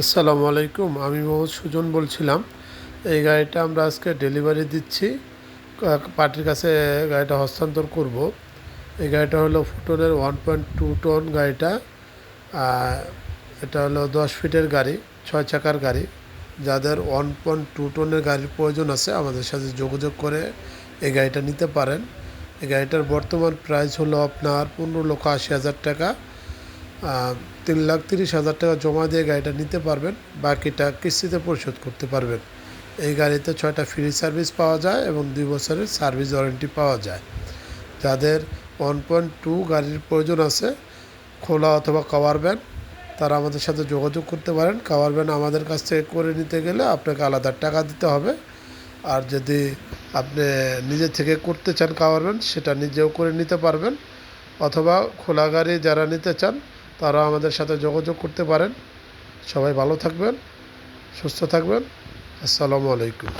আসসালামু আলাইকুম, আমি মোহাম্মদ সুজন বলছিলাম। এই গাড়িটা আমরা আজকে ডেলিভারি দিচ্ছি। পার্টির কাছে গাড়িটা হস্তান্তর করব। এই গাড়িটা হলো ফুটনের ওয়ান পয়েন্ট টু টন গাড়িটা। এটা হলো দশ ফিটের গাড়ি, ছয় চাকার গাড়ি। যাদের ওয়ান পয়েন্ট টু টনের গাড়ির প্রয়োজন আছে, আমাদের সাথে যোগাযোগ করে এই গাড়িটা নিতে পারেন। এই গাড়িটার বর্তমান প্রাইস হলো আপনার পনেরো লক্ষ আশি হাজার টাকা। তিন লাখ তিরিশ হাজার টাকা জমা দিয়ে গাড়িটা নিতে পারবেন, বাকিটা কিস্তিতে পরিশোধ করতে পারবেন। এই গাড়িতে ছয়টা ফ্রি সার্ভিস পাওয়া যায় এবং দুই বছরের সার্ভিস ওয়ারেন্টি পাওয়া যায়। যাদের ওয়ান পয়েন্ট টু গাড়ির প্রয়োজন আছে খোলা অথবা কাভার ভ্যান তারা আমাদের সাথে যোগাযোগ করতে পারেন। কাভার ভ্যান আমাদের কাছ থেকে করে নিতে গেলে আপনাকে আলাদা টাকা দিতে হবে। আর যদি আপনি নিজে থেকে করতে চান কাভার ভ্যান সেটা নিজেও করে নিতে পারবেন। অথবা খোলা গাড়ি যারা নিতে চান তারা আমাদের সাথে যোগাযোগ করতে পারেন। সবাই ভালো থাকবেন সুস্থ থাকবেন। আসসালামু আলাইকুম।